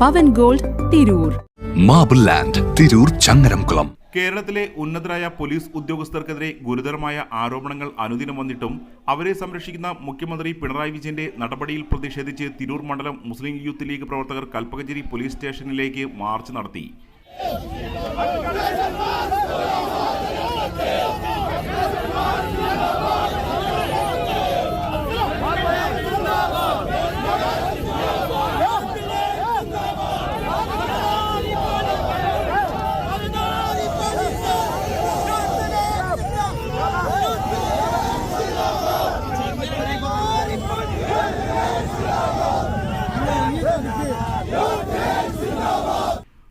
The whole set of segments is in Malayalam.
Pavan gold Tirur. Marble land Tirur Changaramkulam. കേരളത്തിലെ ഉന്നതരായ പോലീസ് ഉദ്യോഗസ്ഥർക്കെതിരെ ഗുരുതരമായ ആരോപണങ്ങൾ അനുദിനം വന്നിട്ടും അവരെ സംരക്ഷിക്കുന്ന മുഖ്യമന്ത്രി പിണറായി വിജയന്റെ നടപടിയിൽ പ്രതിഷേധിച്ച് തിരൂർ മണ്ഡലം മുസ്ലിം യൂത്ത് ലീഗ് പ്രവർത്തകർ കൽപ്പകഞ്ചേരി പോലീസ് സ്റ്റേഷനിലേക്ക് മാർച്ച് നടത്തി. Yok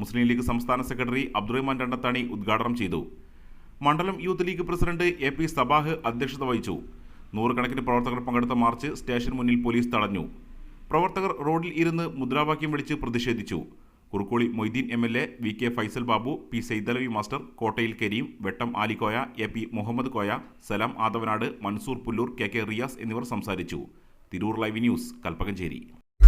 മുസ്ലിം ലീഗ് സംസ്ഥാന സെക്രട്ടറി അബ്ദുറഹ്മാൻ രണ്ടത്താണി ഉദ്ഘാടനം ചെയ്തു. മണ്ഡലം Youth League president A P Sabah അധ്യക്ഷത വഹിച്ചു. നൂറുകണക്കിന് പ്രവർത്തകർ പങ്കെടുത്ത മാർച്ച് സ്റ്റേഷൻ മുന്നിൽ പോലീസ് തടഞ്ഞു. പ്രവർത്തകർ റോഡിൽ ഇരുന്ന് മുദ്രാവാക്യം വിളിച്ച് പ്രതിഷേധിച്ചു. Kurukkoli Moideen M L A V K Faisal Babu P Saidalavi master Kottayil Kareem Vettam Alikoya A P Muhammad Koya Salam Athavanad Mansoor Pullur K K Riyas എന്നിവർ സംസാരിച്ചു. Tirur live news Kalpakanchery.